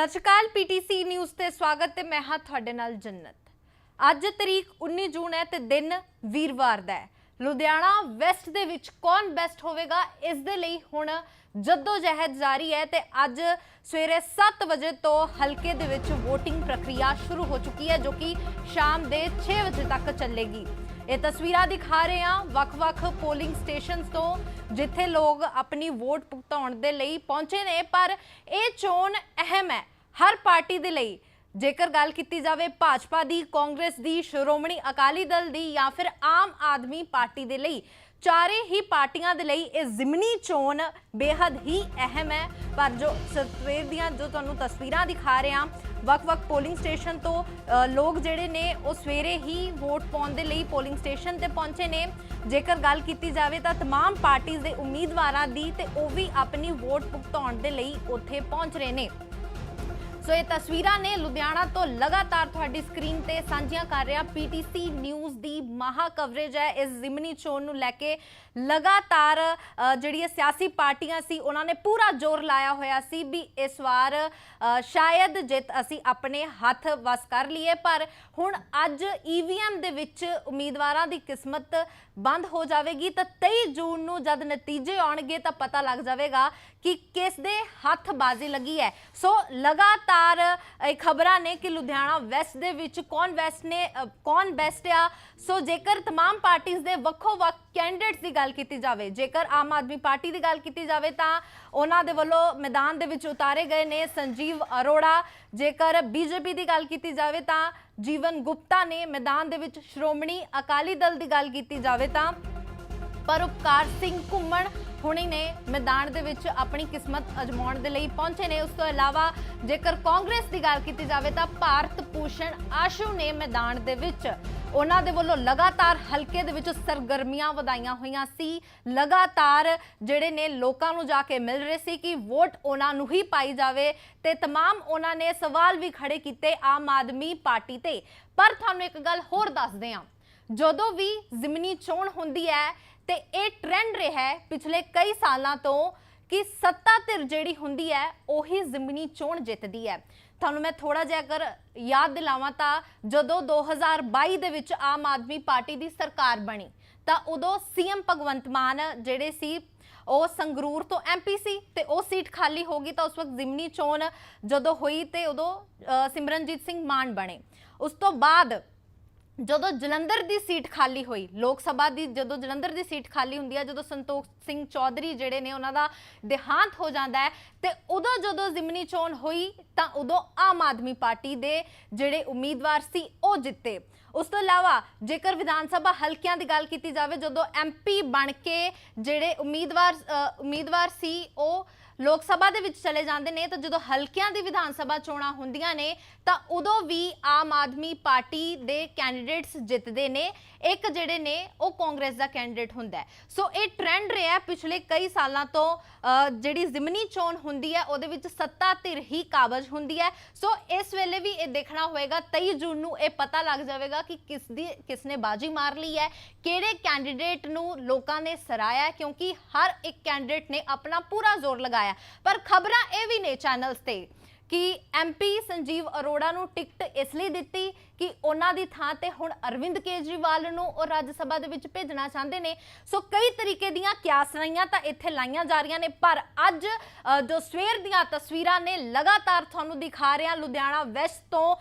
ਸਤਿ ਸ਼੍ਰੀ ਅਕਾਲ, PTC news ਤੇ ਸਵਾਗਤ ਤੇ ਮੈਂ ਹਾਂ ਤੁਹਾਡੇ ਨਾਲ ਜੰਨਤ। ਅੱਜ ਤਰੀਕ 19 ਜੂਨ ਹੈ ਤੇ ਦਿਨ ਵੀਰਵਾਰ ਦਾ ਹੈ। ਲੁਧਿਆਣਾ ਵੈਸਟ ਦੇ ਵਿੱਚ ਕੌਣ ਬੈਸਟ ਹੋਵੇਗਾ, ਇਸ ਦੇ ਲਈ ਹੁਣ ਜੱਦੋ ਜਹਿਦ ਜਾਰੀ ਹੈ ਤੇ ਅੱਜ ਸਵੇਰੇ 7 ਵਜੇ ਤੋਂ ਹਲਕੇ ਦੇ ਵਿੱਚ VOTING ਪ੍ਰਕਿਰਿਆ ਸ਼ੁਰੂ ਹੋ ਚੁੱਕੀ ਹੈ, ਜੋ ਕਿ ਸ਼ਾਮ ਦੇ 6 ਵਜੇ ਤੱਕ ਚੱਲੇਗੀ। ਇਹ ਤਸਵੀਰਾਂ ਦਿਖਾ ਰਹੇ ਹਾਂ ਵੱਖ-ਵੱਖ ਪੋਲਿੰਗ ਸਟੇਸ਼ਨਸ ਤੋਂ, ਜਿੱਥੇ ਲੋਕ ਆਪਣੀ ਵੋਟ ਭੁਗਤਾਉਣ ਦੇ ਲਈ ਪਹੁੰਚੇ ਨੇ, ਪਰ ਇਹ ਚੋਣ ਅਹਿਮ ਹੈ। ਹਰ ਪਾਰਟੀ ਦੇ ਲਈ, ਜੇਕਰ ਗੱਲ ਕੀਤੀ ਜਾਵੇ ਭਾਜਪਾ ਦੀ, ਕਾਂਗਰਸ ਦੀ, ਸ਼੍ਰੋਮਣੀ ਅਕਾਲੀ ਦਲ ਦੀ ਜਾਂ ਫਿਰ ਆਮ ਆਦਮੀ ਪਾਰਟੀ ਦੇ ਲਈ, ਚਾਰੇ ਹੀ ਪਾਰਟੀਆਂ ਦੇ ਲਈ ਇਹ ਜ਼ਿਮਨੀ ਚੋਣ ਬੇहद ਹੀ ਅਹਿਮ ਹੈ। ਪਰ ਜੋ ਸਵੇਰ ਦੀਆਂ ਜੋ ਤੁਹਾਨੂੰ ਤਸਵੀਰਾਂ ਦਿਖਾ ਰਹੇ ਹਾਂ ਵਕ-ਵਕ ਪੋਲਿੰਗ ਸਟੇਸ਼ਨ ਤੋਂ ਲੋਕ ਜਿਹੜੇ ਨੇ, ਉਹ ਸਵੇਰੇ ਹੀ ਵੋਟ ਪਾਉਣ ਦੇ ਲਈ ਪੋਲਿੰਗ ਸਟੇਸ਼ਨ ਤੇ ਪਹੁੰਚੇ ਨੇ। ਜੇਕਰ ਗੱਲ ਕੀਤੀ ਜਾਵੇ ਤਾਂ तमाम ਪਾਰਟੀਆਂ ਦੇ ਉਮੀਦਵਾਰਾਂ ਦੀ ਤੇ ਉਹ ਵੀ ਆਪਣੀ ਵੋਟ ਭੁਗਤਾਉਣ ਦੇ ਲਈ ਉੱਥੇ ਪਹੁੰਚ ਰਹੇ ਨੇ। ਸੋ ਇਹ ਤਸਵੀਰਾਂ ਨੇ ਲੁਧਿਆਣਾ ਤੋਂ ਲਗਾਤਾਰ ਤੁਹਾਡੀ ਸਕਰੀਨ ਤੇ ਸਾਂਝੀਆਂ ਕਰ ਰਿਹਾ ਪੀਟੀਸੀ ਨਿਊਜ਼ ਦੀ ਮਹਾ ਕਵਰੇਜ ਹੈ। ਇਸ ਜ਼ਿਮਨੀ ਚੋਣ ਨੂੰ ਲੈ ਕੇ ਲਗਾਤਾਰ ਜਿਹੜੀਆਂ ਸਿਆਸੀ ਪਾਰਟੀਆਂ ਸੀ, ਉਹਨਾਂ ਨੇ ਪੂਰਾ ਜ਼ੋਰ ਲਾਇਆ ਹੋਇਆ ਸੀ ਵੀ ਇਸ ਵਾਰ ਸ਼ਾਇਦ ਜਿੱਤ ਅਸੀਂ ਆਪਣੇ ਹੱਥ ਵਸ ਕਰ ਲਈਏ, ਪਰ ਹੁਣ ਅੱਜ ਈਵੀਐਮ ਦੇ ਵਿੱਚ ਉਮੀਦਵਾਰਾਂ ਦੀ ਕਿਸਮਤ ਬੰਦ ਹੋ ਜਾਵੇਗੀ। ਤਾਂ 23 ਜੂਨ ਨੂੰ ਜਦ ਨਤੀਜੇ ਆਉਣਗੇ ਤਾਂ ਪਤਾ ਲੱਗ ਜਾਵੇਗਾ ਕਿ ਕਿਸ ਦੇ ਹੱਥ ਬਾਜ਼ੀ ਲੱਗੀ ਹੈ। ਸੋ ਲਗਾਤਾਰ ਇਹ ਖਬਰਾਂ ਨੇ ਕਿ ਲੁਧਿਆਣਾ ਵੈਸਟ ਦੇ ਵਿੱਚ ਕੌਣ ਵੈਸਟ ਨੇ ਅ, ਕੌਣ ਬੈਸਟ ਆ ਸੋ ਜੇਕਰ तमाम ਪਾਰਟੀਆਂ ਦੇ ਵੱਖੋ ਵੱਖ ਕੈਂਡੀਡੇਟਸ ਦੀ ਗੱਲ ਕੀਤੀ ਜਾਵੇ ਜੇਕਰ ਆਮ ਆਦਮੀ ਪਾਰਟੀ ਦੀ ਗੱਲ ਕੀਤੀ ਜਾਵੇ ਤਾਂ ਉਹਨਾਂ ਦੇ ਵੱਲੋਂ ਮੈਦਾਨ ਦੇ ਵਿੱਚ ਉਤਾਰੇ ਗਏ ਨੇ ਸੰਜੀਵ ਅਰੋੜਾ ਜੇਕਰ ਬੀਜੇਪੀ ਦੀ ਗੱਲ ਕੀਤੀ ਜਾਵੇ ਤਾਂ ਜੀਵਨ ਗੁਪਤਾ ਨੇ ਮੈਦਾਨ ਦੇ ਵਿੱਚ ਸ਼੍ਰੋਮਣੀ ਅਕਾਲੀ ਦਲ ਦੀ ਗੱਲ ਕੀਤੀ ਜਾਵੇ ਤਾਂ ਪਰਉਪਕਾਰ ਸਿੰਘ ਘੁੰਮਣ ਹੁਣੇ ਨੇ ਮੈਦਾਨ ਦੇ ਵਿੱਚ ਆਪਣੀ ਕਿਸਮਤ ਅਜਮਾਉਣ ਦੇ ਲਈ ਪਹੁੰਚੇ ਨੇ ਉਸ ਤੋਂ ਇਲਾਵਾ ਜੇਕਰ ਕਾਂਗਰਸ ਦੀ ਗੱਲ ਕੀਤੀ ਜਾਵੇ ਤਾਂ ਭਾਰਤ ਭੂਸ਼ਣ ਆਸ਼ੂ ਨੇ ਮੈਦਾਨ ਦੇ ਵਿੱਚ ਉਹਨਾਂ ਦੇ ਵੱਲੋਂ ਲਗਾਤਾਰ ਹਲਕੇ ਦੇ ਵਿੱਚ ਸਰਗਰਮੀਆਂ ਵਧਾਈਆਂ ਹੋਈਆਂ ਸੀ ਲਗਾਤਾਰ ਜਿਹੜੇ ਨੇ ਲੋਕਾਂ ਨੂੰ ਜਾ ਕੇ ਮਿਲ ਰਹੇ ਸੀ ਕਿ ਵੋਟ ਉਹਨਾਂ ਨੂੰ ਹੀ ਪਾਈ ਜਾਵੇ ਤੇ तमाम ਉਹਨਾਂ ਨੇ ਸਵਾਲ ਵੀ ਖੜੇ ਕੀਤੇ ਆਮ ਆਦਮੀ ਪਾਰਟੀ ਤੇ ਪਰ ਤੁਹਾਨੂੰ ਇੱਕ ਗੱਲ ਹੋਰ ਦੱਸਦੇ ਹਾਂ ਜਦੋਂ ਵੀ ਜ਼ਿਮਨੀ ਚੋਣ ਹੁੰਦੀ ਹੈ ਤੇ ਇਹ ਟ੍ਰੈਂਡ ਰਿਹਾ ਹੈ ਪਿਛਲੇ ਕਈ ਸਾਲਾਂ ਤੋਂ ਕਿ ਸੱਤਾ ਧਿਰ ਜਿਹੜੀ ਹੁੰਦੀ ਹੈ, ਉਹੀ ਜ਼ਿਮਨੀ ਚੋਣ ਜਿੱਤਦੀ ਹੈ। ਤੁਹਾਨੂੰ ਮੈਂ ਥੋੜਾ ਜਿਹਾ ਅਗਰ ਯਾਦ ਦਿਲਾਵਾਂ ਤਾਂ ਜਦੋਂ 2022 ਦੇ ਵਿੱਚ ਆਮ ਆਦਮੀ ਪਾਰਟੀ ਦੀ ਸਰਕਾਰ ਬਣੀ, ਤਾਂ ਉਦੋਂ ਸੀਐਮ ਭਗਵੰਤ ਮਾਨ ਜਿਹੜੇ ਸੀ, ਉਹ ਸੰਗਰੂਰ ਤੋਂ ਐਮਪੀ ਸੀ ਤੇ ਉਹ ਸੀਟ ਖਾਲੀ ਹੋ ਗਈ ਤਾਂ ਉਸ ਵਕਤ ਜ਼ਿਮਨੀ ਚੋਣ ਜਦੋਂ ਹੋਈ ਤੇ ਉਦੋਂ ਸਿਮਰਨਜੀਤ ਸਿੰਘ ਮਾਨ ਬਣੇ। ਉਸ ਤੋਂ ਬਾਅਦ ਜਦੋਂ ਜਲੰਧਰ ਦੀ ਸੀਟ ਖਾਲੀ ਹੋਈ ਲੋਕ ਸਭਾ ਦੀ ਜਦੋਂ ਜਲੰਧਰ ਦੀ ਸੀਟ ਖਾਲੀ ਹੁੰਦੀ ਹੈ ਜਦੋਂ ਸੰਤੋਖ ਸਿੰਘ ਚੌਧਰੀ ਜਿਹੜੇ ਨੇ ਉਹਨਾਂ ਦਾ ਦੇਹਾਂਤ ਹੋ ਜਾਂਦਾ ਹੈ ਤੇ ਉਦੋਂ ਜਦੋਂ ਜ਼ਿਮਨੀ ਚੋਣ ਹੋਈ ਤਾਂ ਉਦੋਂ ਆਮ ਆਦਮੀ ਪਾਰਟੀ ਦੇ ਜਿਹੜੇ ਉਮੀਦਵਾਰ ਸੀ ਉਹ ਜਿੱਤੇ। ਉਸ ਤੋਂ ਇਲਾਵਾ ਜੇਕਰ ਵਿਧਾਨ ਸਭਾ ਹਲਕਿਆਂ ਦੀ ਗੱਲ ਕੀਤੀ ਜਾਵੇ ਜਦੋਂ ਐਮਪੀ ਬਣ ਕੇ ਜਿਹੜੇ ਉਮੀਦਵਾਰ ਅ, ਉਮੀਦਵਾਰ ਸੀ ਉਹ ਲੋਕ ਸਭਾ ਦੇ ਵਿੱਚ ਚਲੇ ਜਾਂਦੇ ਨੇ ਤਾਂ ਜਦੋਂ ਹਲਕਿਆਂ ਦੀ ਵਿਧਾਨ ਸਭਾ ਚੋਣਾਂ ਹੁੰਦੀਆਂ ਨੇ ਤਾਂ ਉਦੋਂ ਵੀ ਆਮ ਆਦਮੀ ਪਾਰਟੀ ਦੇ ਕੈਂਡੀਡੇਟਸ ਜਿੱਤਦੇ ਨੇ। ਇੱਕ ਜਿਹੜੇ ਨੇ, ਉਹ ਕਾਂਗਰਸ ਦਾ ਕੈਂਡੀਡੇਟ ਹੁੰਦਾ ਸੋ ਇਹ ਟ੍ਰੈਂਡ ਰਿਹਾ ਪਿਛਲੇ ਕਈ ਸਾਲਾਂ ਤੋਂ ਜਿਹੜੀ ਜ਼ਿਮਨੀ ਚੋਣ ਹੁੰਦੀ ਹੈ, ਉਹਦੇ ਵਿੱਚ ਸੱਤਾ ਧਿਰ ਹੀ ਕਾਬਜ ਹੁੰਦੀ ਹੈ। ਸੋ ਇਸ ਵੇਲੇ ਵੀ ਇਹ ਦੇਖਣਾ ਹੋਏਗਾ 23 ਜੂਨ ਨੂੰ ਇਹ ਪਤਾ ਲੱਗ ਜਾਵੇਗਾ ਕਿ ਕਿਸ ਦੀ, ਕਿਸ ਨੇ ਬਾਜੀ ਮਾਰ ਲਈ ਹੈ, ਕਿਹੜੇ ਕੈਂਡੀਡੇਟ ਨੂੰ ਲੋਕਾਂ ਨੇ ਸਰਾਇਆ ਕਿਉਂਕਿ ਹਰ ਇੱਕ ਕੈਂਡੀਡੇਟ ਨੇ ਆਪਣਾ ਪੂਰਾ ਜ਼ੋਰ ਲਗਾਇਆ ਪਰ ਖਬਰਾਂ ਇਹ ਵੀ ਨੇ ਚੈਨਲਸ ਤੇ ਕਿ ਐਮਪੀ ਸੰਜੀਵ ਅਰੋੜਾ ਨੂੰ ਟਿਕਟ ਇਸ ਲਈ ਦਿੱਤੀ ਕਿ ਉਹਨਾਂ ਦੀ ਥਾਂ ਤੇ ਹੁਣ ਅਰਵਿੰਦ ਕੇਜਰੀਵਾਲ ਨੂੰ ਉਹ ਰਾਜ ਸਭਾ ਦੇ ਵਿੱਚ ਭੇਜਣਾ ਚਾਹੁੰਦੇ ਨੇ। ਸੋ ਕਈ ਤਰੀਕੇ ਦੀਆਂ ਕਿਆਸਰਾਈਆਂ ਤਾਂ ਇੱਥੇ ਲਾਈਆਂ ਜਾ ਰਹੀਆਂ ਨੇ, ਪਰ ਅੱਜ ਜੋ ਸਵੇਰ ਦੀਆਂ ਤਸਵੀਰਾਂ ਨੇ, ਲਗਾਤਾਰ ਤੁਹਾਨੂੰ ਦਿਖਾ ਰਿਹਾ ਲੁਧਿਆਣਾ ਵੈਸਟ ਤੋਂ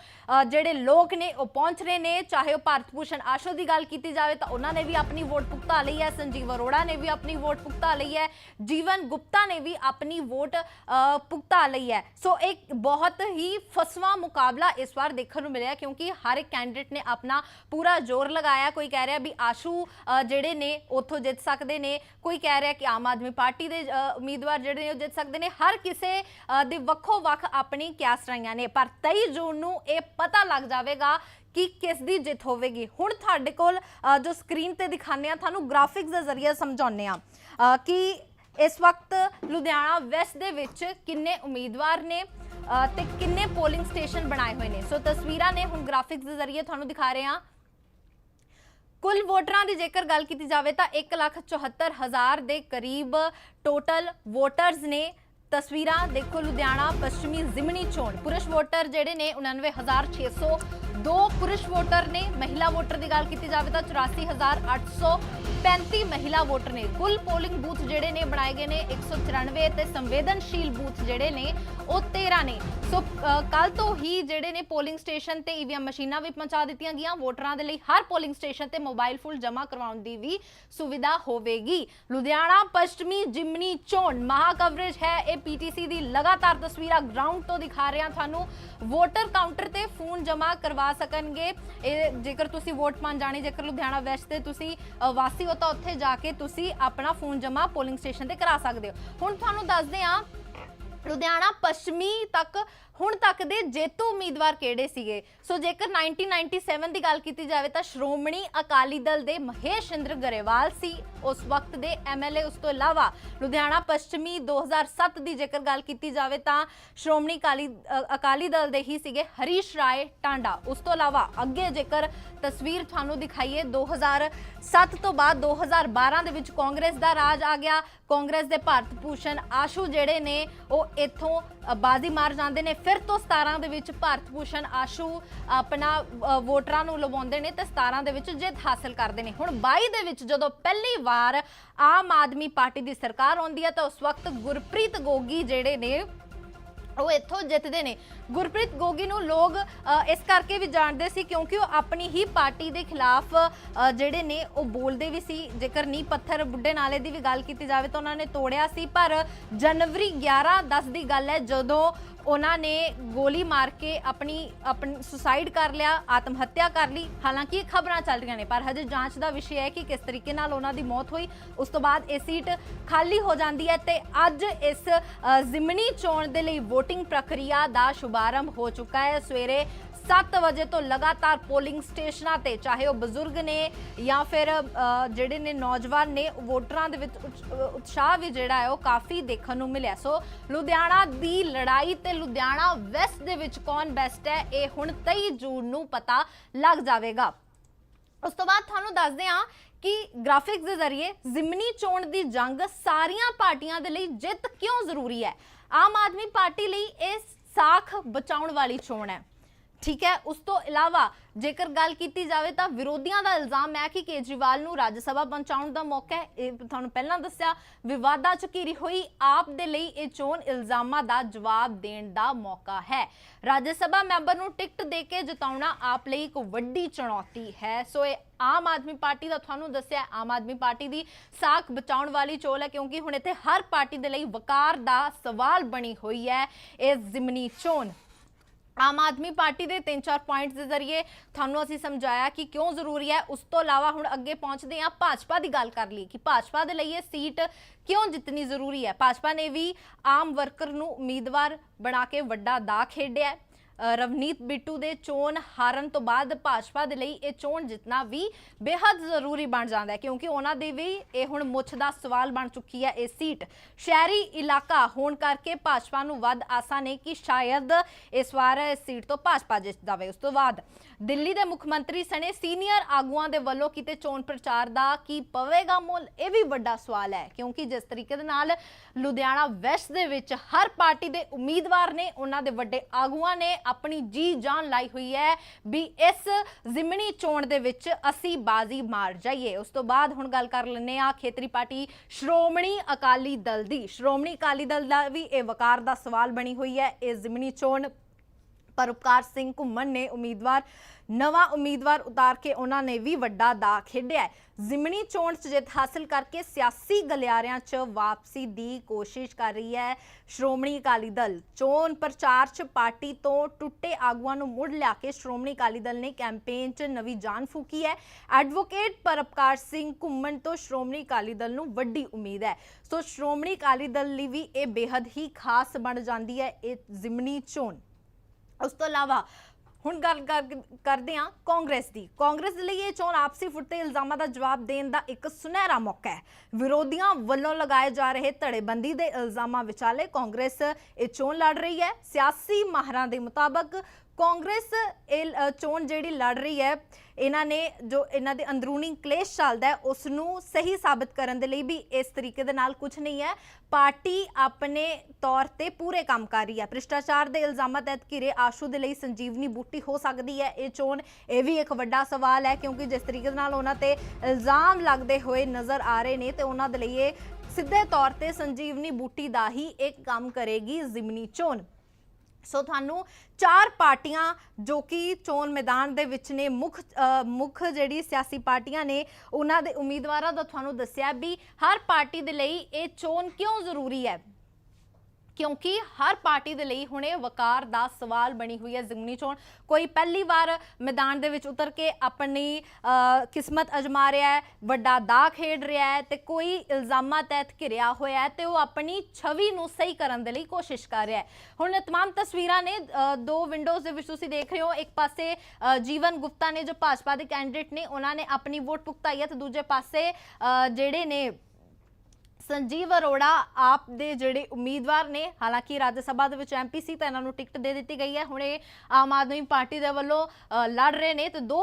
ਜਿਹੜੇ ਲੋਕ ਨੇ ਉਹ ਪਹੁੰਚ ਰਹੇ ਨੇ। ਚਾਹੇ ਉਹ ਭਾਰਤ ਭੂਸ਼ਣ ਆਸ਼ੂ ਦੀ ਗੱਲ ਕੀਤੀ ਜਾਵੇ ਤਾਂ ਉਹਨਾਂ ਨੇ ਵੀ ਆਪਣੀ ਵੋਟ ਭੁਗਤਾ ਲਈ ਹੈ, ਸੰਜੀਵ ਅਰੋੜਾ ਨੇ ਵੀ ਆਪਣੀ ਵੋਟ ਭੁਗਤਾ ਲਈ ਹੈ, ਜੀਵਨ ਗੁਪਤਾ ਨੇ ਵੀ ਆਪਣੀ ਵੋਟ ਭੁਗਤਾ ਲਈ ਹੈ। ਸੋ ਇੱਕ ਬਹੁਤ ਹੀ ਫਸਵਾ ਮੁਕਾਬਲਾ ਇਸ ਵਾਰ ਦੇਖਣ ਨੂੰ ਮਿਲਿਆ, ਕਿਉਂਕਿ ਹਰ ਇੱਕ ਕੈਂਡੀਡੇਟ ਨੇ ਆਪਣਾ ਪੂਰਾ ਜ਼ੋਰ ਲਗਾਇਆ। ਕੋਈ ਕਹਿ ਰਿਹਾ ਵੀ ਆਸ਼ੂ ਜਿਹੜੇ ਨੇ ਉੱਥੋਂ ਜਿੱਤ ਸਕਦੇ ਨੇ। ਕੋਈ ਕਹਿ ਰਿਹਾ ਕਿ ਆਮ ਆਦਮੀ ਪਾਰਟੀ ਦੇ ਉਮੀਦਵਾਰ ਜਿਹੜੇ ਨੇ ਉਹ ਜਿੱਤ ਸਕਦੇ ਨੇ। ਹਰ ਕਿਸੇ ਅ, ਦੇ ਵੱਖੋ ਵੱਖ ਆਪਣੀ ਕਿਆਸਰਾਈਆਂ ਨੇ। ਪਰ 23 ਜੂਨ ਨੂੰ ਇਹ ਪਤਾ ਲੱਗ ਜਾਵੇਗਾ ਕਿ ਕਿਸ ਦੀ ਜਿੱਤ ਹੋਵੇਗੀ। ਹੁਣ ਤੁਹਾਡੇ ਕੋਲ ਜੋ ਸਕਰੀਨ ਤੇ ਦਿਖਾਉਂਦੇ ਆ ਤੁਹਾਨੂੰ ਗ੍ਰਾਫਿਕਸ ਦੇ ਜ਼ਰੀਏ ਸਮਝਾਉਂਦੇ ਆ ਕਿ ਇਸ ਵਕਤ ਲੁਧਿਆਣਾ ਵੈਸਟ ਦੇ ਵਿੱਚ ਕਿੰਨੇ ਉਮੀਦਵਾਰ ਨੇ ਅ, ਤੇ ਕਿੰਨੇ ਪੋਲਿੰਗ ਸਟੇਸ਼ਨ ਬਣਾਏ ਹੋਏ ਨੇ? ਸੋ ਤਸਵੀਰਾਂ ਨੇ ਹੁਣ ਗ੍ਰਾਫਿਕਸ ਦੇ ਜ਼ਰੀਏ ਤੁਹਾਨੂੰ ਦਿਖਾ ਰਹੇ ਹਾਂ। ਕੁੱਲ ਵੋਟਰਾਂ ਦੀ ਜੇਕਰ ਗੱਲ ਕੀਤੀ ਜਾਵੇ ਤਾਂ 1,74,000 ਦੇ ਕਰੀਬ ਟੋਟਲ ਵੋਟਰਸ ਨੇ। ਤਸਵੀਰਾਂ ਦੇਖੋ ਲੁਧਿਆਣਾ ਪੱਛਮੀ ਜ਼ਿਮਨੀ ਚੋਣ। ਪੁਰਸ਼ ਵੋਟਰ ਜਿਹੜੇ ਨੇ ਦੋ ਪੁਰਸ਼ ਵੋਟਰ ਨੇ ਮਹਿਲਾ ਵੋਟਰ ਦੀ ਗੱਲ ਕੀਤੀ ਜਾਵੇ ਤਾਂ 84835 ਮਹਿਲਾ ਵੋਟਰ ਨੇ। ਕੁੱਲ ਪੋਲਿੰਗ ਬੂਥ ਜਿਹੜੇ ਨੇ ਬਣਾਏ ਗਏ ਨੇ 194 ਤੇ ਸੰਵੇਦਨਸ਼ੀਲ ਬੂਥ ਜਿਹੜੇ ਨੇ ਉਹ 13 ਨੇ। ਸੋ ਕੱਲ ਤੋਂ ਹੀ ਜਿਹੜੇ ਨੇ ਪੋਲਿੰਗ ਸਟੇਸ਼ਨ ਤੇ ਈਵੀਐਮ ਮਸ਼ੀਨਾਂ ਵੀ ਪਹੁੰਚਾ ਦਿੱਤੀਆਂ ਗਈਆਂ। ਵੋਟਰਾਂ ਦੇ ਲਈ ਹਰ ਪੋਲਿੰਗ ਸਟੇਸ਼ਨ ਤੇ ਮੋਬਾਈਲ ਫੋਨ ਜਮ੍ਹਾਂ ਕਰਵਾਉਣ ਦੀ ਵੀ ਸੁਵਿਧਾ ਹੋਵੇਗੀ। ਲੁਧਿਆਣਾ, ਪੱਛਮੀ, ਜਿਮਨੀ ਚੋਣ ਮਹਾ ਕਵਰੇਜ ਹੈ। ਇਹ ਪੀਟੀਸੀ ਦੀ ਲਗਾਤਾਰ ਤਸਵੀਰਾਂ ਗਰਾਊਂਡ ਤੋਂ ਦਿਖਾ ਰਹੇ ਹਾਂ ਤੁਹਾਨੂੰ। ਵੋਟਰ ਕਾਊਂਟਰ ਤੇ ਫੋਨ ਜਮ੍ਹਾਂ ਕਰਵਾ ਸਕਣਗੇ। ਇਹ ਜੇਕਰ ਤੁਸੀਂ ਵੋਟ ਪਾਉਣ ਜਾਣੀ ਜੇਕਰ ਲੁਧਿਆਣਾ ਵੈਸਟ ਤੇ ਤੁਸੀਂ ਅ, ਵਾਸੀ ਹੋ ਤਾਂ ਉੱਥੇ ਜਾ ਕੇ ਤੁਸੀਂ ਆਪਣਾ ਫੋਨ ਜਮਾ ਪੋਲਿੰਗ ਸਟੇਸ਼ਨ ਤੇ ਕਰਾ ਸਕਦੇ ਹੋ। ਹੁਣ ਤੁਹਾਨੂੰ ਦੱਸਦੇ ਹਾਂ ਲੁਧਿਆਣਾ ਪੱਛਮੀ ਤੱਕ ਹੁਣ ਤੱਕ ਦੇ ਜੇਤੂ ਉਮੀਦਵਾਰ ਕਿਹੜੇ ਸੀਗੇ? ਸੋ ਜੇਕਰ 1997 ਦੀ ਗੱਲ ਕੀਤੀ ਜਾਵੇ ਤਾਂ ਸ਼੍ਰੋਮਣੀ ਅਕਾਲੀ ਦਲ ਦੇ ਮਹੇਸ਼ ਇੰਦਰ ਗਰੇਵਾਲ ਸੀ। ਉਸ ਵਕਤ ਦੇ ਐਮਐਲਏ ਉਸ ਤੋਂ ਇਲਾਵਾ ਲੁਧਿਆਣਾ ਪੱਛਮੀ 2007 ਦੀ ਜੇਕਰ ਗੱਲ ਕੀਤੀ ਜਾਵੇ ਤਾਂ ਸ਼੍ਰੋਮਣੀ ਅਕਾਲੀ ਅਕਾਲੀ ਦਲ ਦੇ ਹੀ ਸੀਗੇ ਹਰੀਸ਼ ਰਾਏ ਟਾਂਡਾ। ਉਸ ਤੋਂ ਇਲਾਵਾ ਅੱਗੇ ਜੇਕਰ ਤਸਵੀਰ ਤੁਹਾਨੂੰ ਦਿਖਾਈਏ 2007 ਤੋਂ ਬਾਅਦ 2012 ਦੇ ਵਿੱਚ ਕਾਂਗਰਸ ਦਾ ਰਾਜ ਆ ਗਿਆ। ਕਾਂਗਰਸ ਦੇ ਭਾਰਤ ਭੂਸ਼ਣ ਆਸ਼ੂ ਜਿਹੜੇ ਨੇ, ਉਹ ਇੱਥੋਂ ਬਾਜ਼ੀ ਮਾਰ ਜਾਂਦੇ ਨੇ। ਫਿਰ ਤੋਂ 17 ਦੇ ਵਿੱਚ ਭਾਰਤ ਭੂਸ਼ਣ ਆਸ਼ੂ ਆਪਣਾ ਵੋਟਰਾਂ ਨੂੰ ਲਵਾਉਂਦੇ ਨੇ ਤੇ 17 ਦੇ ਵਿੱਚ ਜਿੱਤ ਹਾਸਲ ਕਰਦੇ ਨੇ। ਹੁਣ 22 ਦੇ ਵਿੱਚ ਜਦੋਂ ਪਹਿਲੀ ਵਾਰ ਆਮ ਆਦਮੀ ਪਾਰਟੀ ਦੀ ਸਰਕਾਰ ਆਉਂਦੀ ਹੈ ਤਾਂ ਉਸ ਵਕਤ ਗੁਰਪ੍ਰੀਤ ਗੋਗੀ ਜਿਹੜੇ ਨੇ, ਉਹ ਇੱਥੋਂ ਜਿੱਤਦੇ ਨੇ। ਗੁਰਪ੍ਰੀਤ ਗੋਗੀ ਨੂੰ ਲੋਕ ਇਸ ਕਰਕੇ ਵੀ ਜਾਣਦੇ ਸੀ ਕਿਉਂਕਿ ਉਹ ਆਪਣੀ ਹੀ ਪਾਰਟੀ ਦੇ ਖਿਲਾਫ ਜਿਹੜੇ ਨੇ ਉਹ ਬੋਲਦੇ ਵੀ ਸੀ। ਜੇਕਰ ਨੀ ਪੱਥਰ ਬੁੱਢੇ ਨਾਲੇ ਦੀ ਵੀ ਗੱਲ ਕੀਤੀ ਜਾਵੇ ਤਾਂ ਉਹਨਾਂ ਨੇ ਤੋੜਿਆ ਸੀ। ਪਰ ਜਨਵਰੀ 11 10 ਦੀ ਗੱਲ ਹੈ, ਜਦੋਂ ਉਹਨਾਂ ਨੇ ਗੋਲੀ ਮਾਰ ਕੇ ਆਪਣੀ ਆਪਣੀ ਸੁਸਾਈਡ ਕਰ ਲਿਆ ਆਤਮ ਹੱਤਿਆ ਕਰ ਲਈ। ਹਾਲਾਂਕਿ ਇਹ ਖਬਰਾਂ ਚੱਲ ਰਹੀਆਂ ਨੇ, ਪਰ ਹਜੇ ਜਾਂਚ ਦਾ ਵਿਸ਼ੇ ਹੈ ਕਿ ਕਿਸ ਤਰੀਕੇ ਨਾਲ ਉਹਨਾਂ ਦੀ ਮੌਤ ਹੋਈ। ਉਸ ਤੋਂ ਬਾਅਦ ਇਹ ਸੀਟ ਖਾਲੀ ਹੋ ਜਾਂਦੀ ਹੈ ਤੇ ਅੱਜ ਇਸ ਜ਼ਿਮਨੀ ਚੋਣ ਦੇ ਲਈ VOTING ਪ੍ਰਕਿਰਿਆ ਦਾ ਸ਼ੁਭਾਰੰਭ ਹੋ ਚੁੱਕਾ ਹੈ। ਸਵੇਰੇ 7 ਵਜੇ ਤੋਂ ਲਗਾਤਾਰ ਪੋਲਿੰਗ ਸਟੇਸ਼ਨਾਂ ਤੇ, ਚਾਹੇ ਉਹ ਬਜ਼ੁਰਗ ਨੇ ਜਾਂ ਫਿਰ ਜਿਹੜੇ ਨੇ ਨੌਜਵਾਨ ਨੇ, ਵੋਟਰਾਂ ਦੇ ਵਿੱਚ ਉਤਸ਼- ਉਤਸ਼ਾਹ ਵੀ ਜਿਹੜਾ ਹੈ ਉਹ ਕਾਫੀ ਦੇਖਣ ਨੂੰ ਮਿਲਿਆ। ਸੋ ਲੁਧਿਆਣਾ ਦੀ ਲੜਾਈ ਤੇ ਲੁਧਿਆਣਾ ਵੈਸਟ ਦੇ ਵਿੱਚ ਕੌਣ ਬੈਸਟ ਹੈ, ਇਹ ਹੁਣ 23 ਜੂਨ ਨੂੰ ਪਤਾ ਲੱਗ ਜਾਵੇਗਾ। ਉਸ ਤੋਂ ਬਾਅਦ ਤੁਹਾਨੂੰ ਦੱਸਦੇ ਹਾਂ ਕਿ ਗ੍ਰਾਫਿਕਸ ਦੇ ਜ਼ਰੀਏ ਜ਼ਿਮਨੀ ਚੋਣ ਦੀ ਜੰਗ ਸਾਰੀਆਂ ਪਾਰਟੀਆਂ ਦੇ ਲਈ ਜਿੱਤ ਕਿਉਂ ਜ਼ਰੂਰੀ ਹੈ? ਆਮ ਆਦਮੀ ਪਾਰਟੀ ਲਈ ਇਹ ਸਾਖ ਬਚਾਉਣ ਵਾਲੀ ਚੋਣ ਹੈ। ਠੀਕ ਹੈ, ਉਸ ਤੋਂ ਇਲਾਵਾ ਜੇਕਰ ਗੱਲ ਕੀਤੀ ਜਾਵੇ ਤਾਂ ਵਿਰੋਧੀਆਂ ਦਾ ਇਲਜ਼ਾਮ ਹੈ ਕਿ ਕੇਜਰੀਵਾਲ ਨੂੰ ਰਾਜ ਸਭਾ ਪਹੁੰਚਾਉਣ ਦਾ ਮੌਕਾ ਹੈ। ਇਹ ਤੁਹਾਨੂੰ ਪਹਿਲਾਂ ਦੱਸਿਆ, ਵਿਵਾਦਾਂ ਚ ਘਿਰੀ ਹੋਈ, ਆਪ ਦੇ ਲਈ ਇਹ ਚੋਣ ਇਲਜ਼ਾਮਾਂ ਦਾ ਜਵਾਬ ਦੇਣ ਦਾ ਮੌਕਾ ਹੈ। ਰਾਜ ਸਭਾ ਮੈਂਬਰ ਨੂੰ ਟਿਕਟ ਦੇ ਕੇ ਜਿਤਾਉਣਾ ਆਪ ਲਈ ਇੱਕ ਵੱਡੀ ਚੁਣੌਤੀ ਹੈ। ਸੋ ਇਹ ਆਮ ਆਦਮੀ ਪਾਰਟੀ ਦਾ ਤੁਹਾਨੂੰ ਦੱਸਿਆ, ਆਮ ਆਦਮੀ ਪਾਰਟੀ ਦੀ ਸਾਖ ਬਚਾਉਣ ਵਾਲੀ ਚੋਲ ਹੈ, ਕਿਉਂਕਿ ਹੁਣ ਇੱਥੇ ਹਰ ਪਾਰਟੀ ਦੇ ਲਈ ਵਕਾਰ ਦਾ ਸਵਾਲ ਬਣੀ ਹੋਈ ਹੈ। ਇਹ ਜ਼ਿਮਨੀ ਚੋਣ ਆਮ ਆਦਮੀ ਪਾਰਟੀ ਦੇ ਤਿੰਨ ਚਾਰ ਪੁਆਇੰਟਸ ਦੇ ਜ਼ਰੀਏ ਤੁਹਾਨੂੰ ਅਸੀਂ ਸਮਝਾਇਆ ਕਿ ਕਿਉਂ ਜ਼ਰੂਰੀ ਹੈ, ਉਸ ਤੋਂ ਇਲਾਵਾ ਹੁਣ ਅੱਗੇ ਪਹੁੰਚਦੇ ਹਾਂ ਭਾਜਪਾ ਦੀ ਗੱਲ ਕਰ ਲਈ ਕਿ ਭਾਜਪਾ ਦੇ ਲਈ ਇਹ ਸੀਟ ਕਿਉਂ ਜਿੱਤਣੀ ਜ਼ਰੂਰੀ ਹੈ? ਭਾਜਪਾ ਨੇ ਵੀ ਆਮ ਵਰਕਰ ਨੂੰ ਉਮੀਦਵਾਰ ਬਣਾ ਕੇ ਵੱਡਾ ਦਾ ਖੇਡਿਆ ਰਵਨੀਤ ਬਿੱਟੂ ਦੇ ਚੋਣ ਹਾਰਨ ਤੋਂ ਬਾਅਦ ਭਾਜਪਾ ਦੇ ਲਈ ਇਹ ਚੋਣ ਜਿੱਤਣਾ ਵੀ ਬੇहद ਜ਼ਰੂਰੀ ਬਣ ਜਾਂਦਾ ਹੈ, ਕਿਉਂਕਿ ਉਹਨਾਂ ਦੀ ਵੀ ਇਹ ਹੁਣ ਮੁੱਛ ਦਾ ਸਵਾਲ ਬਣ ਚੁੱਕੀ ਹੈ, ਇਹ ਸੀਟ। ਸ਼ਹਿਰੀ ਇਲਾਕਾ ਹੋਣ ਕਰਕੇ ਭਾਜਪਾ ਨੂੰ ਵੱਧ ਆਸਾਂ ਨੇ ਕਿ ਸ਼ਾਇਦ ਇਸ ਵਾਰ ਇਸ ਸੀਟ ਤੋਂ ਭਾਜਪਾ ਜਿੱਤ ਜਾਵੇ। ਉਸ ਤੋਂ ਬਾਅਦ ਦਿੱਲੀ ਦੇ ਮੁੱਖ ਮੰਤਰੀ ਸਣੇ ਸੀਨੀਅਰ ਆਗੂਆਂ ਦੇ ਵੱਲੋਂ ਕੀਤੇ ਚੋਣ ਪ੍ਰਚਾਰ ਦਾ ਕੀ ਪਵੇਗਾ ਮੁੱਲ, ਇਹ ਵੀ ਵੱਡਾ ਸਵਾਲ ਹੈ, ਕਿਉਂਕਿ ਜਿਸ ਤਰੀਕੇ ਦੇ ਨਾਲ ਲੁਧਿਆਣਾ ਵੈਸਟ ਦੇ ਵਿੱਚ ਹਰ ਪਾਰਟੀ ਦੇ ਉਮੀਦਵਾਰ ਨੇ, ਉਹਨਾਂ ਦੇ ਵੱਡੇ ਆਗੂਆਂ ਨੇ ਆਪਣੀ ਜੀ ਜਾਨ ਲਾਈ ਹੋਈ ਹੈ ਵੀ ਇਸ ਜ਼ਿਮਨੀ ਚੋਣ ਦੇ ਵਿੱਚ ਅਸੀਂ ਬਾਜ਼ੀ ਮਾਰ ਜਾਈਏ। ਉਸ ਤੋਂ ਬਾਅਦ ਹੁਣ ਗੱਲ ਕਰ ਲੈਂਦੇ ਆ ਖੇਤਰੀ ਪਾਰਟੀ ਸ਼੍ਰੋਮਣੀ ਅਕਾਲੀ ਦਲ ਦੀ। ਸ਼੍ਰੋਮਣੀ ਅਕਾਲੀ ਦਲ ਦਾ ਵੀ ਇਹ ਵਕਾਰ ਦਾ ਸਵਾਲ ਬਣੀ ਹੋਈ ਹੈ। ਇਹ ਜ਼ਿਮਨੀ ਚੋਣ ਪਰਉਪਕਾਰ ਸਿੰਘ ਘੁੰਮਣ ਨੇ ਉਮੀਦਵਾਰ, ਨਵਾਂ ਉਮੀਦਵਾਰ ਉਤਾਰ ਕੇ ਉਹਨਾਂ ਨੇ ਵੀ ਵੱਡਾ ਦਾ ਖੇਡਿਆ ਹੈ। ਜ਼ਿਮਨੀ ਚੋਣ 'ਚ ਜਿੱਤ ਹਾਸਲ ਕਰਕੇ ਸਿਆਸੀ ਗਲਿਆਰਿਆਂ 'ਚ ਵਾਪਸੀ ਦੀ ਕੋਸ਼ਿਸ਼ ਕਰ ਰਹੀ ਹੈ। ਸ਼੍ਰੋਮਣੀ ਅਕਾਲੀ ਦਲ ਚੋਣ ਪ੍ਰਚਾਰ 'ਚ ਪਾਰਟੀ ਤੋਂ ਟੁੱਟੇ ਆਗੂਆਂ ਨੂੰ ਮੁੜ ਲਿਆ ਕੇ ਸ਼੍ਰੋਮਣੀ ਅਕਾਲੀ ਦਲ ਨੇ ਕੈਂਪੇਨ 'ਚ ਨਵੀਂ ਜਾਨ ਫੂਕੀ ਹੈ। ਐਡਵੋਕੇਟ ਪਰਪਕਾਰ ਸਿੰਘ ਘੁੰਮਣ ਤੋਂ ਸ਼੍ਰੋਮਣੀ ਅਕਾਲੀ ਦਲ ਨੂੰ ਵੱਡੀ ਉਮੀਦ ਹੈ। ਸੋ ਸ਼੍ਰੋਮਣੀ ਅਕਾਲੀ ਦਲ ਲਈ ਵੀ ਇਹ ਬੇहद ਹੀ ਖਾਸ ਬਣ ਜਾਂਦੀ ਹੈ ਇਹ ਜ਼ਿਮਨੀ ਚੋਣ। ਉਸ ਤੋਂ ਇਲਾਵਾ ਹੁਣ ਗੱਲ ਕਰ- ਕਰਦੇ ਹਾਂ ਕਾਂਗਰਸ ਦੀ। ਕਾਂਗਰਸ ਦੇ ਲਈ ਇਹ ਚੋਣ ਆਪਸੀ ਫੁੱਟ ਤੇ ਇਲਜ਼ਾਮਾਂ ਦਾ ਜਵਾਬ ਦੇਣ ਦਾ ਇੱਕ ਸੁਨਹਿਰਾ ਮੌਕਾ ਹੈ। ਵਿਰੋਧੀਆਂ ਵੱਲੋਂ ਲਗਾਏ ਜਾ ਰਹੇ ਧੜੇਬੰਦੀ ਦੇ ਇਲਜ਼ਾਮਾਂ ਵਿਚਾਲੇ ਕਾਂਗਰਸ ਇਹ ਚੋਣ ਲੜ ਰਹੀ ਹੈ। ਸਿਆਸੀ ਮਾਹਰਾਂ ਦੇ ਮੁਤਾਬਕ ਕਾਂਗਰਸ, ਇਹ ਚੋਣ ਜਿਹੜੀ ਲੜ ਰਹੀ ਹੈ, ਇਹਨਾਂ ਨੇ ਜੋ ਇਹਨਾਂ ਦੇ ਅੰਦਰੂਨੀ ਕਲੇਸ਼ ਚੱਲਦਾ ਉਸ ਨੂੰ ਸਹੀ ਸਾਬਤ ਕਰਨ ਦੇ ਲਈ ਵੀ ਇਸ ਤਰੀਕੇ ਦੇ ਨਾਲ ਕੁਝ ਨਹੀਂ ਹੈ। ਪਾਰਟੀ ਆਪਣੇ ਤੌਰ ਤੇ ਪੂਰੇ ਕੰਮ ਕਰ ਰਹੀ ਹੈ। ਭ੍ਰਿਸ਼ਟਾਚਾਰ ਦੇ ਇਲਜ਼ਾਮਾਂ ਤਹਿਤ ਘਿਰੇ ਆਸ਼ੂ ਦੇ ਲਈ ਸੰਜੀਵਨੀ ਬੂਟੀ ਹੋ ਸਕਦੀ ਹੈ ਇਹ ਚੋਣ। ਇਹ ਵੀ ਇੱਕ ਵੱਡਾ ਸਵਾਲ ਹੈ ਕਿਉਂਕਿ ਜਿਸ ਤਰੀਕੇ ਦੇ ਨਾਲ ਉਹਨਾਂ ਤੇ ਇਲਜ਼ਾਮ ਲੱਗਦੇ ਹੋਏ ਨਜ਼ਰ ਆ ਰਹੇ ਨੇ ਤੇ ਉਹਨਾਂ ਦੇ ਲਈ ਇਹ ਸਿੱਧੇ ਤੌਰ ਤੇ ਸੰਜੀਵਨੀ ਬੂਟੀ ਦਾ ਹੀ ਇੱਕ ਕੰਮ ਕਰੇਗੀ ਜ਼ਿਮਨੀ ਚੋਣ। ਸੋ ਤੁਹਾਨੂੰ ਚਾਰ ਪਾਰਟੀਆਂ ਜੋ ਕਿ ਚੋਣ ਮੈਦਾਨ ਦੇ ਵਿੱਚ ਨੇ, ਮੁੱਖ ਮੁੱਖ ਜਿਹੜੀ ਸਿਆਸੀ ਪਾਰਟੀਆਂ ਨੇ, ਉਹਨਾਂ ਦੇ ਉਮੀਦਵਾਰਾਂ ਦਾ ਤੁਹਾਨੂੰ ਦੱਸਿਆ ਵੀ ਹਰ ਪਾਰਟੀ ਦੇ ਲਈ ਇਹ ਚੋਣ ਕਿਉਂ ਜ਼ਰੂਰੀ ਹੈ? ਕਿਉਂਕਿ ਹਰ ਪਾਰਟੀ ਦੇ ਲਈ ਹੁਣੇ ਵਕਾਰ ਦਾ ਸਵਾਲ ਬਣੀ ਹੋਈ ਹੈ ਜ਼ਿਮਨੀ ਚੋਣ। ਕੋਈ ਪਹਿਲੀ ਵਾਰ ਮੈਦਾਨ ਦੇ ਵਿੱਚ ਉਤਰ ਕੇ ਆਪਣੀ ਕਿਸਮਤ ਅਜਮਾ ਰਿਹਾ ਹੈ, ਵੱਡਾ ਦਾ ਖੇਡ ਰਿਹਾ ਹੈ ਤੇ ਕੋਈ ਇਲਜ਼ਾਮਾਂ ਤਹਿਤ ਘਿਰਿਆ ਹੋਇਆ ਹੈ ਤੇ ਉਹ ਆਪਣੀ ਛਵੀ ਨੂੰ ਸਹੀ ਕਰਨ ਦੇ ਲਈ ਕੋਸ਼ਿਸ਼ ਕਰ ਰਿਹਾ ਹੈ। ਹੁਣ ਇਹ ਤਮਾਮ ਤਸਵੀਰਾਂ ਨੇ ਦੋ ਵਿੰਡੋਜ਼ ਦੇ ਵਿੱਚ ਤੁਸੀਂ ਦੇਖ ਰਹੇ ਹੋ। ਇੱਕ ਪਾਸੇ ਜੀਵਨ ਗੁਪਤਾ ਨੇ ਜੋ ਭਾਜਪਾ ਦੇ ਕੈਂਡੀਡੇਟ ਨੇ, ਉਹਨਾਂ ਨੇ ਆਪਣੀ ਵੋਟ ਭੁਗਤਾਈ ਹੈ ਤੇ ਦੂਜੇ ਪਾਸੇ ਜਿਹੜੇ ਨੇ ਸੰਜੀਵ ਅਰੋੜਾ ਆਪ ਦੇ ਜਿਹੜੇ ਉਮੀਦਵਾਰ ਨੇ, ਹਾਲਾਂਕਿ ਰਾਜ ਸਭਾ ਦੇ ਵਿੱਚ ਐਮਪੀ ਸੀ ਤਾਂ ਇਹਨਾਂ ਨੂੰ ਟਿਕਟ ਦੇ ਦਿੱਤੀ ਗਈ ਹੈ। ਹੁਣ ਇਹ ਆਮ ਆਦਮੀ ਪਾਰਟੀ ਦੇ ਵੱਲੋਂ ਲੜ ਰਹੇ ਨੇ ਤੇ ਦੋ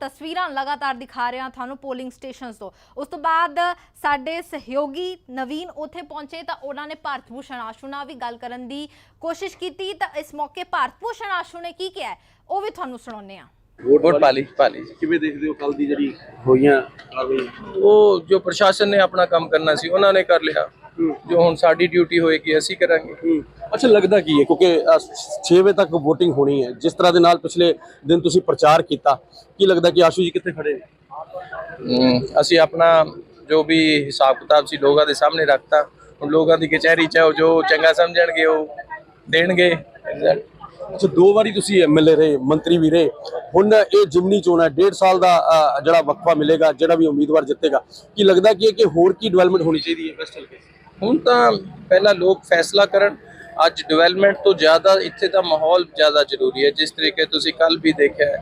ਤਸਵੀਰਾਂ ਲਗਾਤਾਰ ਦਿਖਾ ਰਿਹਾ ਤੁਹਾਨੂੰ ਪੋਲਿੰਗ ਸਟੇਸ਼ਨਸ ਤੋਂ। ਉਸ ਤੋਂ ਬਾਅਦ ਸਾਡੇ ਸਹਿਯੋਗੀ ਨਵੀਨ ਉੱਥੇ ਪਹੁੰਚੇ ਤਾਂ ਉਹਨਾਂ ਨੇ ਭਾਰਤ ਭੂਸ਼ਣ ਆਸ਼ੂ ਨਾਲ ਵੀ ਗੱਲ ਕਰਨ ਦੀ ਕੋਸ਼ਿਸ਼ ਕੀਤੀ ਤਾਂ ਇਸ ਮੌਕੇ ਭਾਰਤ ਭੂਸ਼ਣ ਆਸ਼ੂ ਨੇ ਕੀ ਕਿਹਾ ਉਹ ਵੀ ਤੁਹਾਨੂੰ ਸੁਣਾਉਂਦੇ ਹਾਂ। ਵੋਟ ਪਾਲੀ? ਪਾਲੀ ਜੀ। ਕਿਵੇਂ ਦੇਖਦੇ ਹੋ ਕੱਲ ਦੀ ਜਿਹੜੀ ਹੋਈਆਂ ਕਾਰਵਾਈ ਉਹ ਜੋ ਪ੍ਰਸ਼ਾਸਨ ਨੇ ਆਪਣਾ ਕੰਮ ਕਰਨਾ ਸੀ ਉਹਨਾਂ ਨੇ ਕਰ ਲਿਆ। ਜੋ ਹੁਣ ਸਾਡੀ ਡਿਊਟੀ ਹੋਏਗੀ ਅਸੀਂ ਕਰਾਂਗੇ। ਹੂੰ। ਅੱਛਾ ਲੱਗਦਾ ਕੀ ਹੈ? ਕਿਉਂਕਿ 6 ਵਜੇ ਤੱਕ VOTING ਹੋਣੀ ਹੈ। ਜਿਸ ਤਰ੍ਹਾਂ ਦੇ ਨਾਲ ਪਿਛਲੇ ਦਿਨ ਤੁਸੀਂ ਪ੍ਰਚਾਰ ਕੀਤਾ ਕੀ ਲੱਗਦਾ ਕਿ ਆਸ਼ੂ ਜੀ ਕਿੱਥੇ ਖੜੇ ਨੇ? ਹਮ, ਅਸੀਂ ਆਪਣਾ ਜੋ ਵੀ ਹਿਸਾਬ ਕਿਤਾਬ ਸੀ ਲੋਕਾਂ ਦੇ ਸਾਹਮਣੇ ਰੱਖਤਾ। ਹੁਣ ਲੋਕਾਂ ਦੀ ਕਚਹਿਰੀ ਚ ਉਹ ਜੋ ਚੰਗਾ ਸਮਝਣਗੇ ਉਹ ਦੇਣਗੇ। result। ਅੱਛਾ ਦੋ ਵਾਰੀ ਤੁਸੀਂ ਐਮਐਲਏ ਰਹੇ ਮੰਤਰੀ ਵੀ ਰਹੇ। ਹੁਣ ਇਹ ਜਿਮਨੀ ਚੋਣ ਹੈ ਡੇਢ ਸਾਲ ਦਾ ਜਿਹੜਾ ਵਕਫਾ ਮਿਲੇਗਾ ਜਿਹੜਾ ਵੀ ਉਮੀਦਵਾਰ ਜਿੱਤੇਗਾ ਕੀ ਲੱਗਦਾ ਕੀ ਹੈ ਕਿ ਹੋਰ ਕੀ ਡਿਵੈਲਪਮੈਂਟ ਹੋਣੀ ਚਾਹੀਦੀ ਹੈ ਵੈਸਟ ਹਲਕੇ ਹੁਣ ਤਾਂ ਪਹਿਲਾਂ ਲੋਕ ਫੈਸਲਾ ਕਰਨ ਅੱਜ ਡਿਵੈਲਪਮੈਂਟ ਤੋਂ ਜ਼ਿਆਦਾ ਇੱਥੇ ਦਾ ਮਾਹੌਲ ਜ਼ਿਆਦਾ ਜ਼ਰੂਰੀ ਹੈ। ਜਿਸ ਤਰੀਕੇ ਤੁਸੀਂ ਕੱਲ ਵੀ ਦੇਖਿਆ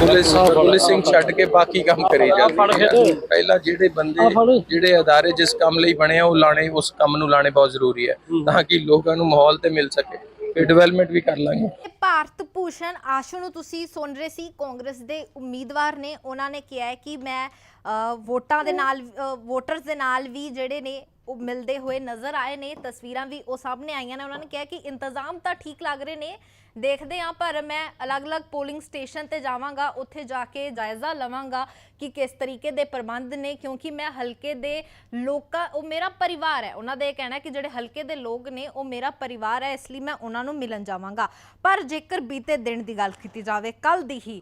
ਪੁਲਿਸ ਪੁਲਿਸਿੰਗ ਛੱਡ ਕੇ ਬਾਕੀ ਕੰਮ ਕਰੀ ਜਾਂਦੀ ਹੈ। ਪਹਿਲਾਂ ਜਿਹੜੇ ਬੰਦੇ ਜਿਹੜੇ ਅਦਾਰੇ ਜਿਸ ਕੰਮ ਲਈ ਬਣੇ ਆ ਉਹ ਲਾਣੇ ਉਸ ਕੰਮ ਨੂੰ ਲਾਣੇ ਬਹੁਤ ਜ਼ਰੂਰੀ ਹੈ ਤਾਂ ਕਿ ਲੋਕਾਂ ਨੂੰ ਮਾਹੌਲ ਤੇ ਮਿਲ ਸਕੇ। ਫਿਰ ਡਿਵੈਲਪਮੈਂਟ ਵੀ ਕਰ ਲਾਂਗੇ। ਇਹ ਭਾਰਤ ਭੂਸ਼ਣ ਆਸ਼ੂ ਨੂੰ ਤੁਸੀਂ ਸੁਣ ਰਹੇ ਸੀ ਕਾਂਗਰਸ ਦੇ ਉਮੀਦਵਾਰ ਨੇ ਉਹਨਾਂ ਨੇ ਕਿਹਾ ਹੈ ਕਿ ਮੈਂ ਅ, ਵੋਟਾਂ ਦੇ ਨਾਲ ਵੋਟਰਸ ਦੇ ਨਾਲ ਵੀ ਜਿਹੜੇ ਨੇ ਉਹ ਮਿਲਦੇ ਹੋਏ ਨਜ਼ਰ ਆਏ ਨੇ ਤਸਵੀਰਾਂ ਵੀ ਉਹ ਸਾਹਮਣੇ ਆਈਆਂ ਨੇ। ਉਹਨਾਂ ਨੇ ਕਿਹਾ ਕਿ ਇੰਤਜ਼ਾਮ ਤਾਂ ਠੀਕ ਲੱਗ ਰਹੇ ਨੇ ਦੇਖਦੇ ਹਾਂ, ਪਰ ਮੈਂ ਅਲੱਗ-ਅਲੱਗ ਪੋਲਿੰਗ ਸਟੇਸ਼ਨ ਤੇ ਜਾਵਾਂਗਾ, ਉੱਥੇ ਜਾ ਕੇ ਜਾਇਜ਼ਾ ਲਵਾਂਗਾ ਕਿ ਕਿਸ ਤਰੀਕੇ ਦੇ ਪ੍ਰਬੰਧ ਨੇ, ਕਿਉਂਕਿ ਮੈਂ ਹਲਕੇ ਦੇ ਲੋਕਾਂ, ਉਹ ਮੇਰਾ ਪਰਿਵਾਰ ਹੈ। ਉਹਨਾਂ ਦਾ ਇਹ ਕਹਿਣਾ ਕਿ ਜਿਹੜੇ ਹਲਕੇ ਦੇ ਲੋਕ ਨੇ, ਉਹ ਮੇਰਾ ਪਰਿਵਾਰ ਹੈ, ਇਸ ਲਈ ਮੈਂ ਉਹਨਾਂ ਨੂੰ ਮਿਲਣ ਜਾਵਾਂਗਾ। ਪਰ ਜੇਕਰ ਬੀਤੇ ਦਿਨ ਦੀ ਗੱਲ ਕੀਤੀ ਜਾਵੇ ਕੱਲ ਦੀ ਹੀ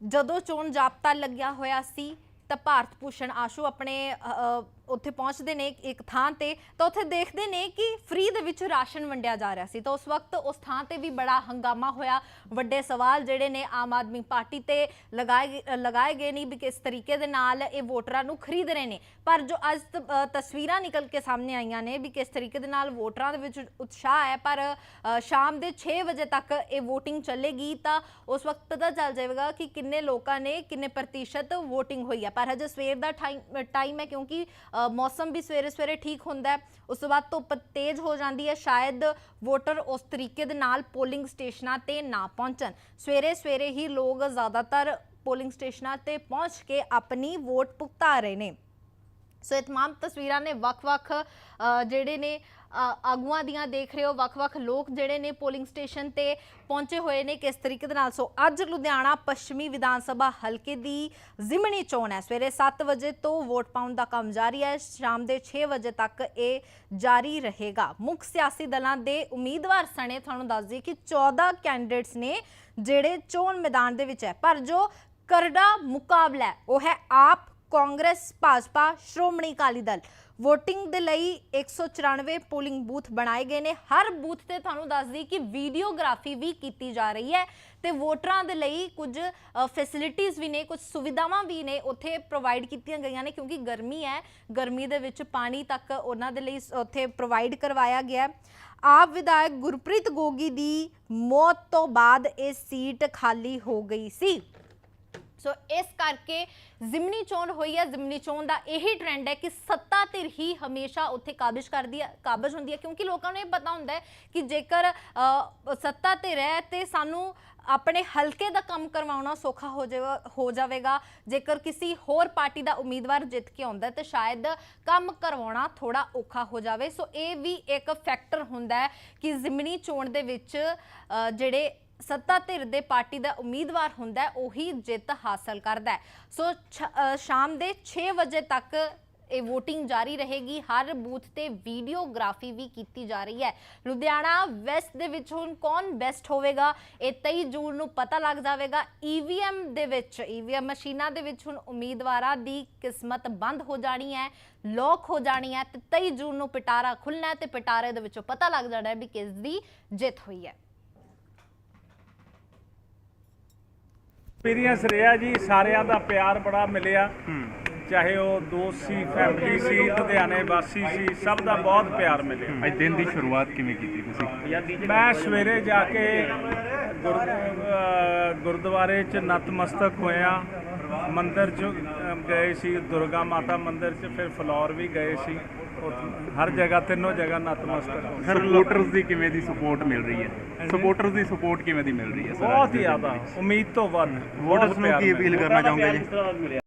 ਜਦੋਂ ਚੋਣ ਜਾਬਤਾ ਲੱਗਿਆ ਹੋਇਆ ਸੀ, ਤਾਂ ਭਾਰਤ ਭੂਸ਼ਣ ਆਸ਼ੂ ਆਪਣੇ ਉੱਥੇ ਪਹੁੰਚਦੇ ਨੇ ਇੱਕ ਥਾਂ ਤੇ, ਤਾਂ ਉੱਥੇ ਦੇਖਦੇ ਨੇ ਕਿ ਫ੍ਰੀ ਦੇ ਵਿੱਚ ਰਾਸ਼ਨ ਵੰਡਿਆ ਜਾ ਰਿਹਾ ਸੀ। ਤਾਂ ਉਸ ਵਕਤ ਉਸ ਥਾਂ ਤੇ ਵੀ ਬੜਾ ਹੰਗਾਮਾ ਹੋਇਆ। ਵੱਡੇ ਸਵਾਲ ਜਿਹੜੇ ਨੇ ਆਮ ਆਦਮੀ ਪਾਰਟੀ ਤੇ ਲਗਾਏ ਗਏ- ਲਗਾਏ ਗਏ ਨਹੀਂ ਵੀ ਕਿਸ ਤਰੀਕੇ ਦੇ ਨਾਲ ਇਹ ਵੋਟਰਾਂ ਨੂੰ ਖਰੀਦ ਰਹੇ ਨੇ। ਪਰ ਜੋ ਅੱਜ ਤਸਵੀਰਾਂ ਨਿਕਲ ਕੇ ਸਾਹਮਣੇ ਆਈਆਂ ਨੇ ਵੀ ਕਿਸ ਤਰੀਕੇ ਦੇ ਨਾਲ ਵੋਟਰਾਂ ਦੇ ਵਿੱਚ ਉਤਸ਼ਾਹ ਹੈ। ਪਰ ਸ਼ਾਮ ਦੇ 6 ਵਜੇ ਤੱਕ ਇਹ VOTING ਚੱਲੇਗੀ ਤਾਂ ਉਸ ਵਕਤ ਪਤਾ ਚੱਲ ਜਾਵੇਗਾ ਕਿ ਕਿੰਨੇ ਲੋਕਾਂ ਨੇ ਕਿੰਨੇ ਪ੍ਰਤੀਸ਼ਤ VOTING ਹੋਈ ਹੈ। ਪਰ ਹਜੇ ਸਵੇਰ ਦਾ ਟਾਈਮ ਟਾਈਮ ਹੈ ਕਿਉਂਕਿ ਮੌਸਮ ਵੀ ਸਵੇਰੇ ਸਵੇਰੇ ਠੀਕ ਹੁੰਦਾ ਉਸ ਤੋਂ ਬਾਅਦ ਧੁੱਪ ਤੇਜ਼ ਹੋ ਜਾਂਦੀ ਹੈ। ਸ਼ਾਇਦ ਵੋਟਰ ਉਸ ਤਰੀਕੇ ਦੇ ਨਾਲ ਪੋਲਿੰਗ ਸਟੇਸ਼ਨਾਂ ਤੇ ਨਾ ਪਹੁੰਚਣ। ਸਵੇਰੇ ਸਵੇਰੇ ਹੀ ਲੋਕ ਜ਼ਿਆਦਾਤਰ ਪੋਲਿੰਗ ਸਟੇਸ਼ਨਾਂ ਤੇ ਪਹੁੰਚ ਕੇ ਆਪਣੀ ਵੋਟ ਭੁਗਤਾ ਰਹੇ ਨੇ। ਸੋ ਇਹ ਤਮਾਮ ਤਸਵੀਰਾਂ ਨੇ ਵੱਖ-ਵੱਖ ਜਿਹੜੇ ਨੇ ਆਗੂਆਂ ਦੀਆਂ ਦੇਖ ਰਹੇ ਹੋ, ਵੱਖ-ਵੱਖ ਲੋਕ ਜਿਹੜੇ ਨੇ ਪੋਲਿੰਗ ਸਟੇਸ਼ਨ ਤੇ ਪਹੁੰਚੇ ਹੋਏ ਨੇ ਕਿਸ ਤਰੀਕੇ ਦੇ ਨਾਲ। ਸੋ ਅੱਜ ਲੁਧਿਆਣਾ ਪੱਛਮੀ ਵਿਧਾਨ ਸਭਾ ਹਲਕੇ ਦੀ ਜ਼ਿਮਣੀ ਚੋਣ ਹੈ। ਸਵੇਰੇ 7 ਵਜੇ ਤੋਂ ਵੋਟ ਪਾਉਣ ਦਾ ਕੰਮ ਜਾਰੀ ਹੈ। ਸ਼ਾਮ ਦੇ 6 ਵਜੇ ਤੱਕ ਇਹ ਜਾਰੀ ਰਹੇਗਾ। ਮੁੱਖ ਸਿਆਸੀ ਦਲਾਂ ਦੇ ਉਮੀਦਵਾਰ ਸਣੇ ਤੁਹਾਨੂੰ ਦੱਸ ਦਈਏ ਕਿ 14 ਕੈਂਡੀਡੇਟਸ ਨੇ ਜਿਹੜੇ ਚੋਣ ਮੈਦਾਨ ਦੇ ਵਿੱਚ ਹੈ। ਪਰ ਜੋ ਕਰੜਾ ਮੁਕਾਬਲਾ ਉਹ ਹੈ ਆਪ ਕਾਂਗਰਸ, ਭਾਜਪਾ, ਸ਼੍ਰੋਮਣੀ ਅਕਾਲੀ ਦਲ। VOTING ਦੇ ਲਈ 194 ਪੋਲਿੰਗ ਬੂਥ ਬਣਾਏ ਗਏ ਨੇ। ਹਰ ਬੂਥ ਤੇ ਤੁਹਾਨੂੰ ਦੱਸਦੀ ਕਿ ਵੀਡੀਓਗ੍ਰਾਫੀ ਵੀ ਕੀਤੀ ਜਾ ਰਹੀ ਹੈ ਤੇ ਵੋਟਰਾਂ ਦੇ ਲਈ ਕੁਝ ਫੈਸਿਲਿਟੀਆਂ ਵੀ ਨੇ, ਕੁਝ ਸੁਵਿਧਾਵਾਂ ਵੀ ਨੇ ਉੱਥੇ ਪ੍ਰੋਵਾਈਡ ਕੀਤੀਆਂ ਗਈਆਂ ਨੇ ਕਿਉਂਕਿ ਗਰਮੀ ਹੈ। ਗਰਮੀ ਦੇ ਵਿੱਚ ਪਾਣੀ ਤੱਕ ਉਹਨਾਂ ਦੇ ਲਈ ਸ- ਉੱਥੇ ਪ੍ਰੋਵਾਈਡ ਕਰਵਾਇਆ ਗਿਆ। ਆਪ ਵਿਧਾਇਕ ਗੁਰਪ੍ਰੀਤ ਗੋਗੀ ਦੀ ਮੌਤ ਤੋਂ ਬਾਅਦ ਇਹ ਸੀਟ ਖਾਲੀ ਹੋ ਗਈ ਸੀ। ਸੋ ਇਸ ਕਰਕੇ ਜ਼ਿਮਨੀ ਚੋਣ ਹੋਈ ਹੈ। ਜ਼ਿਮਨੀ ਚੋਣ ਦਾ ਇਹੀ ਟ੍ਰੈਂਡ ਹੈ ਕਿ ਸੱਤਾ ਧਿਰ ਹੀ ਹਮੇਸ਼ਾ ਉੱਥੇ ਕਾਬਜ਼ ਕਰਦੀ ਹੈ, ਕਾਬਜ਼ ਹੁੰਦੀ ਹੈ। ਕਿਉਂਕਿ ਲੋਕਾਂ ਨੂੰ ਇਹ ਪਤਾ ਹੁੰਦਾ ਹੈ ਕਿ ਜੇਕਰ ਸੱਤਾ ਧਿਰ ਹੈ ਤੇ ਸਾਨੂੰ ਆਪਣੇ ਹਲਕੇ ਦਾ ਕੰਮ ਕਰਵਾਉਣਾ ਸੌਖਾ ਹੋ ਜਾਵੇਗਾ ਹੋ ਜਾਵੇਗਾ। ਜੇਕਰ ਕਿਸੇ ਹੋਰ ਪਾਰਟੀ ਦਾ ਉਮੀਦਵਾਰ ਜਿੱਤ ਕੇ ਆਉਂਦਾ ਹੈ, ਤੇ ਸ਼ਾਇਦ ਕੰਮ ਕਰਵਾਉਣਾ ਥੋੜਾ ਔਖਾ ਹੋ ਜਾਵੇ। ਸੋ ਇਹ ਵੀ ਇੱਕ ਫੈਕਟਰ ਹੁੰਦਾ ਹੈ ਕਿ ਜ਼ਿਮਨੀ ਚੋਣ ਦੇ ਵਿੱਚ ਜਿਹੜੇ ਸੱਤਾ ਧਿਰ ਦੇ ਪਾਰਟੀ ਦਾ ਉਮੀਦਵਾਰ ਹੁੰਦਾ ਉਹੀ ਜਿੱਤ ਹਾਸਲ ਕਰਦਾ ਸੋ ਛ- ਸ਼ਾਮ ਦੇ 6 ਵਜੇ ਤੱਕ ਇਹ VOTING ਜਾਰੀ ਰਹੇਗੀ। ਹਰ ਬੂਥ ਤੇ ਵੀਡੀਓਗ੍ਰਾਫੀ ਵੀ ਕੀਤੀ ਜਾ ਰਹੀ ਹੈ। ਲੁਧਿਆਣਾ ਵੈਸਟ ਦੇ ਵਿੱਚ ਹੁਣ ਕੌਣ ਬੈਸਟ ਹੋਵੇਗਾ, ਇਹ 23 ਜੂਨ ਨੂੰ ਪਤਾ ਲੱਗ ਜਾਵੇਗਾ। EVM ਦੇ ਵਿੱਚ EVM ਮਸ਼ੀਨਾਂ ਦੇ ਵਿੱਚ ਹੁਣ ਉਮੀਦਵਾਰਾਂ ਦੀ ਕਿਸਮਤ ਬੰਦ ਹੋ ਜਾਣੀ ਹੈ, ਲੋਕ ਹੋ ਜਾਣੀ ਹੈ ਤੇ 23 ਜੂਨ ਨੂੰ ਪਿਟਾਰਾ ਖੁੱਲਣਾ ਹੈ ਤੇ ਪਿਟਾਰੇ ਦੇ ਵਿੱਚੋਂ ਪਤਾ ਲੱਗ ਜਾਣਾ ਹੈ ਵੀ ਕਿਸ ਦੀ ਜਿੱਤ ਹੋਈ ਹੈ। ਐਕਸਪੀਰੀਅੰਸ ਰਿਹਾ ਜੀ ਸਾਰਿਆਂ ਦਾ ਪਿਆਰ ਬੜਾ ਮਿਲਿਆ। ਚਾਹੇ ਉਹ ਦੋਸਤ ਸੀ ਫੈਮਿਲੀ ਸੀ ਲੁਧਿਆਣੇ ਵਾਸੀ ਸੀ ਸਭ ਦਾ ਬਹੁਤ ਪਿਆਰ ਮਿਲਿਆ। ਅੱਜ ਦਿਨ ਦੀ ਸ਼ੁਰੂਆਤ ਕਿਵੇਂ ਕੀਤੀ ਤੁਸੀਂ? ਮੈਂ ਸਵੇਰੇ ਜਾ ਕੇ ਗੁਰਦੁਆਰੇ 'ਚ ਨਤਮਸਤਕ ਹੋਇਆ। ਮੰਦਿਰ 'ਚ ਗਏ ਸੀ ਦੁਰਗਾ ਮਾਤਾ ਮੰਦਿਰ 'ਚ ਫਿਰ ਫਲੋਰ ਵੀ ਗਏ ਸੀ। ਹਰ ਜਗ੍ਹਾ ਤਿੰਨੋਂ ਜਗ੍ਹਾ ਨਤਮਸਤਕ ਹੋਏ ਸਪੋਰਟਰਸ ਦੀ ਕਿਵੇਂ ਦੀ ਸਪੋਰਟ ਮਿਲ ਰਹੀ ਹੈ? ਸਪੋਰਟਰਸ ਦੀ ਸਪੋਰਟ ਕਿਵੇਂ ਦੀ ਮਿਲ ਰਹੀ ਹੈ ਸਰ ਬਹੁਤ ਜ਼ਿਆਦਾ। ਉਮੀਦ ਤੋਂ ਵੱਧ। ਵੋਟਰਸ ਨੂੰ ਕੀ। ਅਪੀਲ ਕਰਨਾ ਚਾਹੋਗੇ ਜੀ?